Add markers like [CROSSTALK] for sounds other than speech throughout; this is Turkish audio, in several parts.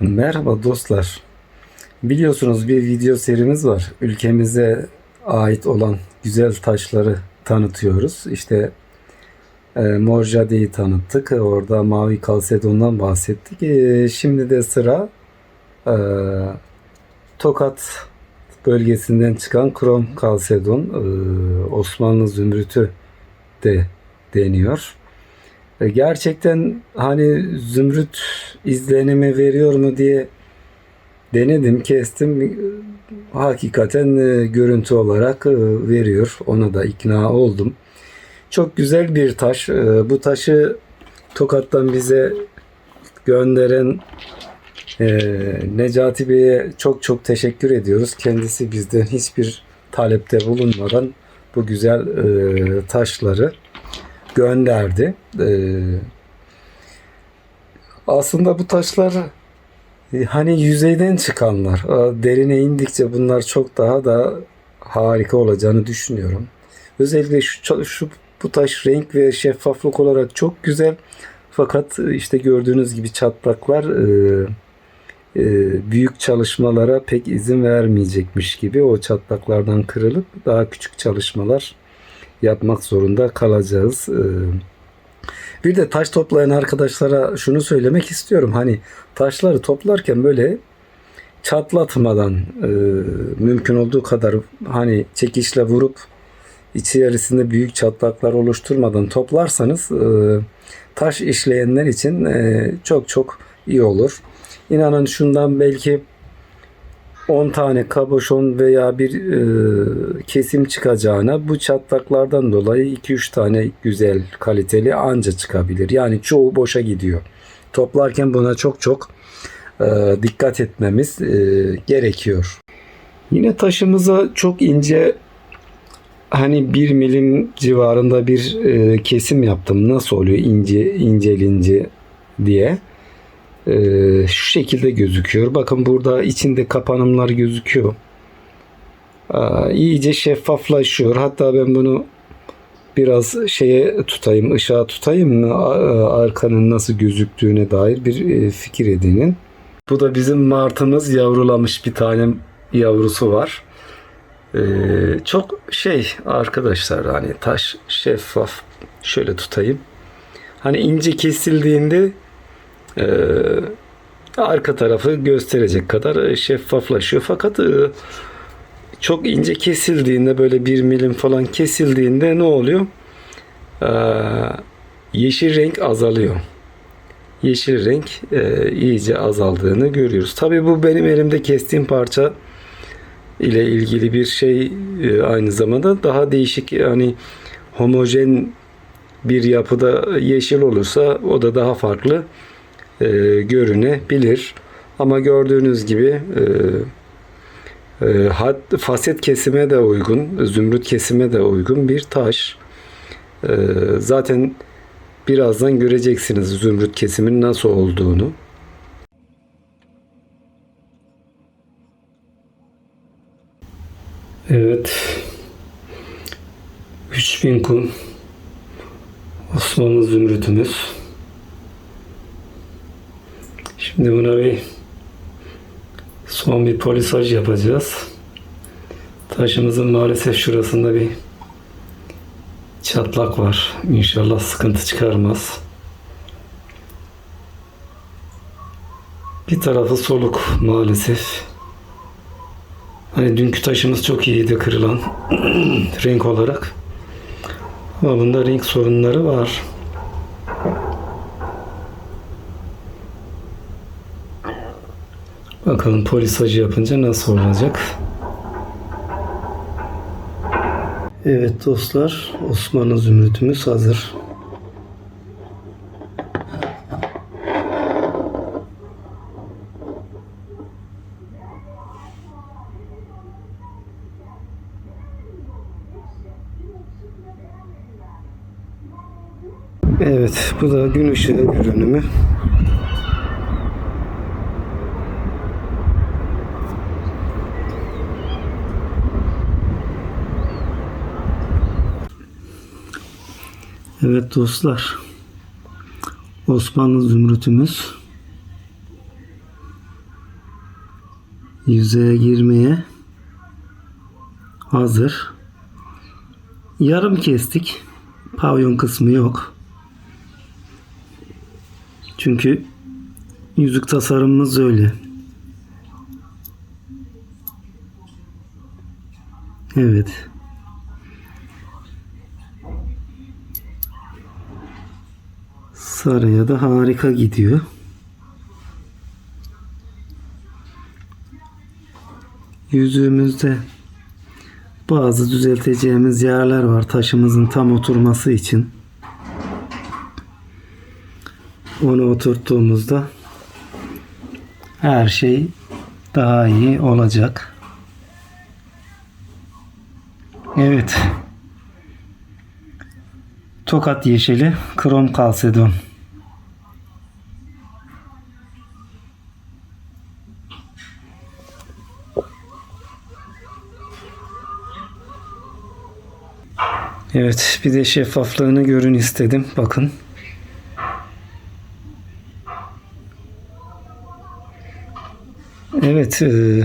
Merhaba dostlar. Biliyorsunuz bir video serimiz var. Ülkemize ait olan güzel taşları tanıtıyoruz. İşte e, Morjade'yi tanıttık. Orada Mavi Kalsedon'dan bahsettik. E, şimdi de sıra e, Tokat bölgesinden çıkan Krom Kalsedon, e, Osmanlı Zümrütü de deniyor. E, Gerçekten hani zümrüt izlenimi veriyor mu diye denedim, kestim. E, Hakikaten e, görüntü olarak veriyor. Ona da ikna oldum. Çok güzel bir taş. Bu taşı Tokat'tan bize gönderen Necati Bey'e çok çok teşekkür ediyoruz. Kendisi bizden hiçbir talepte bulunmadan bu güzel taşları gönderdi. Ee, aslında bu taşlar hani yüzeyden çıkanlar. Derine indikçe bunlar çok daha da harika olacağını düşünüyorum. Özellikle şu, şu bu taş renk ve şeffaflık olarak çok güzel. Fakat e, işte gördüğünüz gibi çatlaklar e, e, büyük çalışmalara pek izin vermeyecekmiş gibi o çatlaklardan kırılıp daha küçük çalışmalar yapmak zorunda kalacağız. Ee, Bir de taş toplayan arkadaşlara şunu söylemek istiyorum. Hani taşları toplarken böyle çatlatmadan e, mümkün olduğu kadar hani çekişle vurup içerisinde büyük çatlaklar oluşturmadan toplarsanız e, taş işleyenler için e, çok çok iyi olur. İnanın şundan belki 10 tane kaboşon veya bir e, kesim çıkacağına bu çatlaklardan dolayı 2-3 tane güzel kaliteli anca çıkabilir. Yani çoğu boşa gidiyor. Toplarken buna çok çok e, dikkat etmemiz e, gerekiyor. Yine taşımıza çok ince hani 1 milim civarında bir e, kesim yaptım. Nasıl oluyor ince incelince diye. Ee, şu şekilde gözüküyor. Bakın burada içinde kapanımlar gözüküyor. Aa, iyice şeffaflaşıyor. Hatta ben bunu biraz şeye tutayım, ışığa tutayım mı Aa, arkanın nasıl gözüktüğüne dair bir e, fikir edinin. Bu da bizim martımız yavrulamış bir tane yavrusu var. Ee, çok şey arkadaşlar hani taş şeffaf şöyle tutayım. Hani ince kesildiğinde e, arka tarafı gösterecek kadar şeffaflaşıyor. Fakat e, çok ince kesildiğinde böyle bir milim falan kesildiğinde ne oluyor? E, yeşil renk azalıyor. Yeşil renk e, iyice azaldığını görüyoruz. Tabii bu benim elimde kestiğim parça ile ilgili bir şey e, aynı zamanda daha değişik yani homojen bir yapıda yeşil olursa o da daha farklı e, görünebilir. Ama gördüğünüz gibi e, e, hat, faset kesime de uygun, zümrüt kesime de uygun bir taş. E, zaten birazdan göreceksiniz zümrüt kesimin nasıl olduğunu. Evet. 3000 kum Osmanlı zümrütümüz. Şimdi buna bir son bir polisaj yapacağız. Taşımızın maalesef şurasında bir çatlak var. İnşallah sıkıntı çıkarmaz. Bir tarafı soluk maalesef. Hani dünkü taşımız çok iyiydi kırılan [CLEARS THROAT] renk olarak. Ama bunda renk sorunları var. Bakalım polisajı yapınca nasıl olacak? Evet dostlar, Osmanlı zümrütümüz hazır. Evet, bu da gün ışığı görünümü. Evet dostlar. Osmanlı zümrütümüz yüzeye girmeye hazır. Yarım kestik. Pavyon kısmı yok. Çünkü yüzük tasarımımız öyle. Evet. Sarıya da harika gidiyor. Yüzüğümüzde bazı düzelteceğimiz yerler var taşımızın tam oturması için. Onu oturttuğumuzda her şey daha iyi olacak. Evet. Tokat yeşili krom kalsedon. Evet bir de şeffaflığını görün istedim. Bakın. Evet e,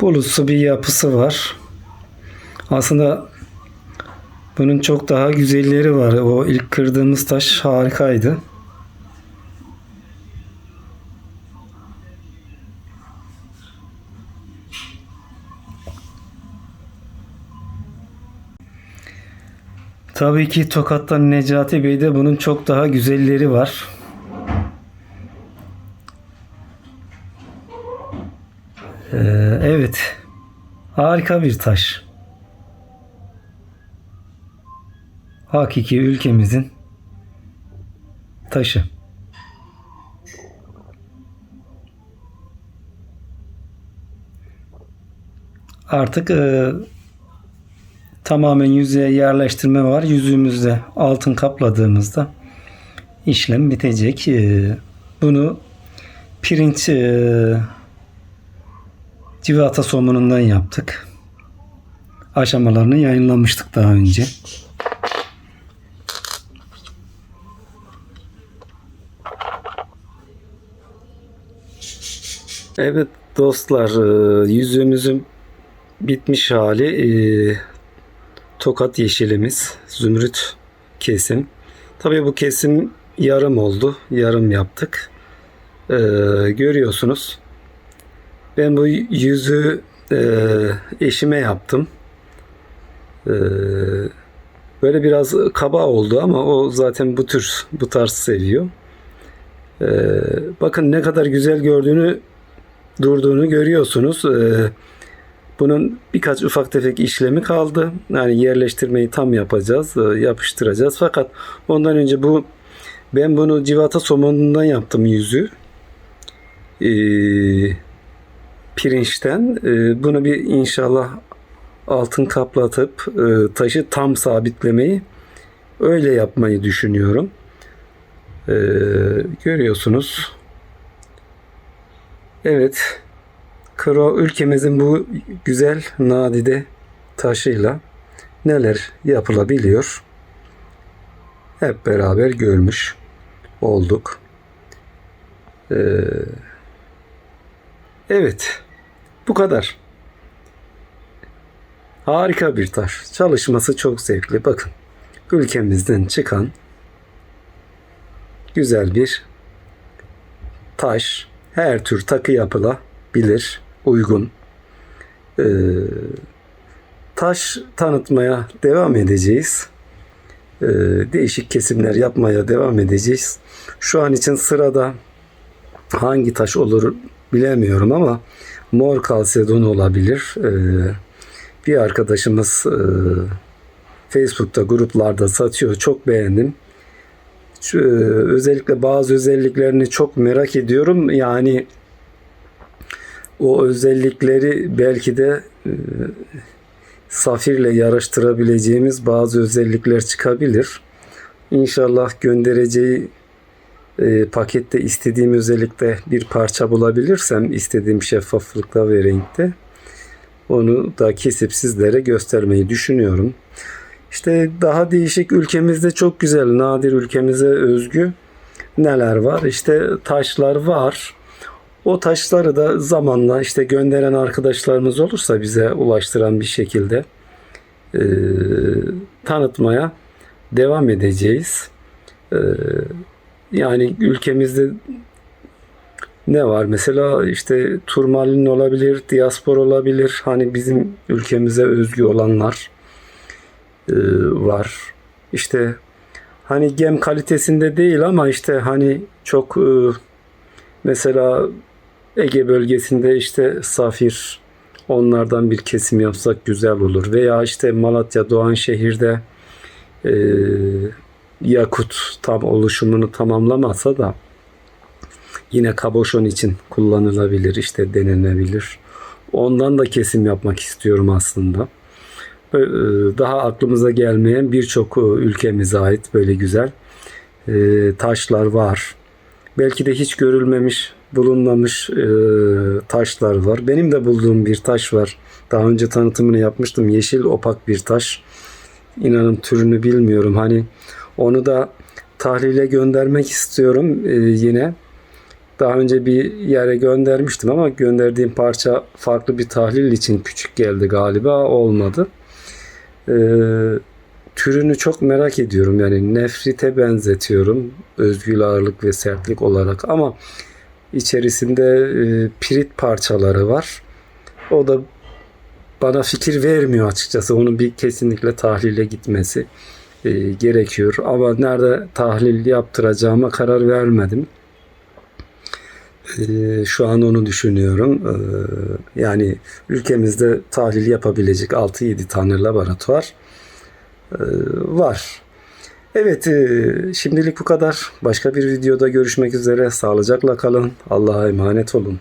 bulutsu bir yapısı var. Aslında bunun çok daha güzelleri var. O ilk kırdığımız taş harikaydı. Tabii ki Tokat'tan Necati Bey'de bunun çok daha güzelleri var. Ee, evet. Harika bir taş. Hakiki ülkemizin taşı. Artık e, tamamen yüzeye yerleştirme var. Yüzüğümüzde altın kapladığımızda işlem bitecek. E, bunu pirinç e, civata somunundan yaptık. Aşamalarını yayınlamıştık daha önce. Evet dostlar e, yüzüğümüzün bitmiş hali e, tokat yeşilimiz zümrüt kesim. Tabii bu kesim yarım oldu. Yarım yaptık. E, görüyorsunuz. Ben bu yüzü eşime yaptım. Böyle biraz kaba oldu ama o zaten bu tür bu tarz seviyor. Bakın ne kadar güzel gördüğünü durduğunu görüyorsunuz. Ee, bunun birkaç ufak tefek işlemi kaldı. Yani yerleştirmeyi tam yapacağız, e, yapıştıracağız. Fakat ondan önce bu ben bunu civata somonundan yaptım yüzü. Ee, pirinçten. Ee, bunu bir inşallah altın kaplatıp e, taşı tam sabitlemeyi öyle yapmayı düşünüyorum. Ee, görüyorsunuz. Evet. Kro ülkemizin bu güzel nadide taşıyla neler yapılabiliyor? Hep beraber görmüş olduk. Ee, evet. Bu kadar. Harika bir taş. Çalışması çok zevkli. Bakın. Ülkemizden çıkan güzel bir taş her tür takı yapılabilir, uygun. Ee, taş tanıtmaya devam edeceğiz. Ee, değişik kesimler yapmaya devam edeceğiz. Şu an için sırada hangi taş olur bilemiyorum ama mor kalsedon olabilir. Ee, bir arkadaşımız e, Facebook'ta gruplarda satıyor. Çok beğendim. Şu, e, özellikle bazı özelliklerini çok merak ediyorum. Yani o özellikleri belki de e, Safir'le yarıştırabileceğimiz bazı özellikler çıkabilir. İnşallah göndereceği e, pakette istediğim özellikte bir parça bulabilirsem istediğim şeffaflıkta ve renkte onu da kesip sizlere göstermeyi düşünüyorum. İşte daha değişik ülkemizde çok güzel, nadir ülkemize özgü neler var? İşte taşlar var. O taşları da zamanla işte gönderen arkadaşlarımız olursa bize ulaştıran bir şekilde e, tanıtmaya devam edeceğiz. E, yani ülkemizde ne var? Mesela işte turmalin olabilir, diaspor olabilir. Hani bizim ülkemize özgü olanlar e, var. İşte hani gem kalitesinde değil ama işte hani çok e, mesela Ege bölgesinde işte safir onlardan bir kesim yapsak güzel olur. Veya işte Malatya Doğanşehir'de e, yakut tam oluşumunu tamamlamasa da yine kaboşon için kullanılabilir işte denenebilir. Ondan da kesim yapmak istiyorum aslında. E, Daha aklımıza gelmeyen birçok e, ülkemize ait böyle güzel e, taşlar var. Belki de hiç görülmemiş, bulunmamış e, taşlar var. Benim de bulduğum bir taş var. Daha önce tanıtımını yapmıştım. Yeşil opak bir taş. İnanın türünü bilmiyorum. Hani onu da tahlile göndermek istiyorum e, yine. Daha önce bir yere göndermiştim ama gönderdiğim parça farklı bir tahlil için küçük geldi galiba. Olmadı. Ee, türünü çok merak ediyorum. Yani nefrite benzetiyorum. Özgül ağırlık ve sertlik olarak ama içerisinde e, pirit parçaları var. O da bana fikir vermiyor açıkçası. Onun bir kesinlikle tahlile gitmesi e, gerekiyor. Ama nerede tahlil yaptıracağıma karar vermedim. Ee, şu an onu düşünüyorum. Ee, yani ülkemizde tahlil yapabilecek 6-7 tane laboratuvar e, var. Evet, e, şimdilik bu kadar. Başka bir videoda görüşmek üzere. Sağlıcakla kalın. Allah'a emanet olun.